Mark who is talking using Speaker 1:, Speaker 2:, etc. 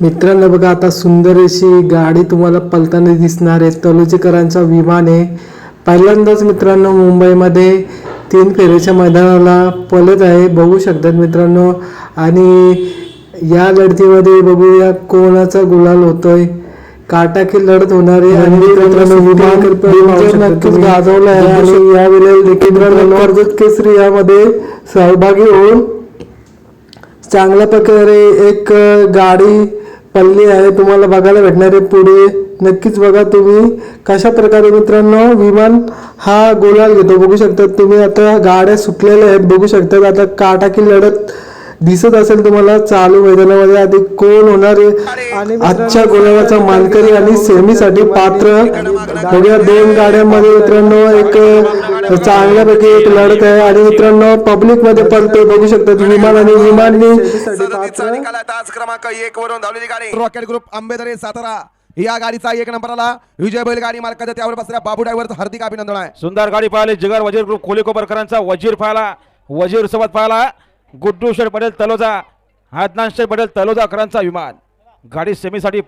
Speaker 1: मित्रांनो बघा आता सुंदर अशी गाडी तुम्हाला पलताना दिसणार आहे. तलोजीकरांचा विमान आहे. पहिल्यांदाच मित्रांनो मुंबईमध्ये तीन फेरीच्या मैदानाला पलत आहे. बघू शकतात मित्रांनो. आणि या लढतीमध्ये बघूया कोणाचा गुलाल होतोय. काटाकी लढत होणार आहे. आणि नक्कीच गाजवलं आहे आणि यावेळेला देखील मित्रांनो कर्जत केसरी यामध्ये सहभागी होऊन चांगल्या प्रकारे एक गाडी पडली आहे तुम्हाला बघायला भेटणार आहे पुढे. नक्कीच बघा तुम्ही. कशा प्रकारे मित्रांनो विमान हा गोलाल घेतो बघू शकता तुम्ही. आता गाड्या सुटलेल्या आहेत बघू शकतात आता काटाकी लढत दिसत असेल तुम्हाला चालू मैदानामध्ये. आधी कोण होणार आहे? आणि आजच्या गोलालाचा मानकरी आणि सेमीसाठी पात्र. बघूया दोन गाड्यांमध्ये मित्रांनो एक चांगल्यापैकी एक लढत आहे. आणि मित्रांनो पब्लिकमध्ये पडतोय बघू शकतात विमान आणि
Speaker 2: तास क्रमांक एक वरून धावलेली गाडी. Rocket group Ambedare Satara. या गाडीचा एक नंबरला विजय बैल गाडी मालकाच्या त्यावर बसल्या. बाबू ड्रायव्हर हार्दिक अभिनंदन आहे.
Speaker 3: सुंदर गाडी पाहिली. जिगर वजीर ग्रुप खोली कोपरकरांचा वजीर पाहिला. वजीर सोबत पाहिला. गुड्डू शेठ पटेल तलोजा. हादनान शेठ पटेल तलोजाकरांचा विमान. गाडी सेमीसाठी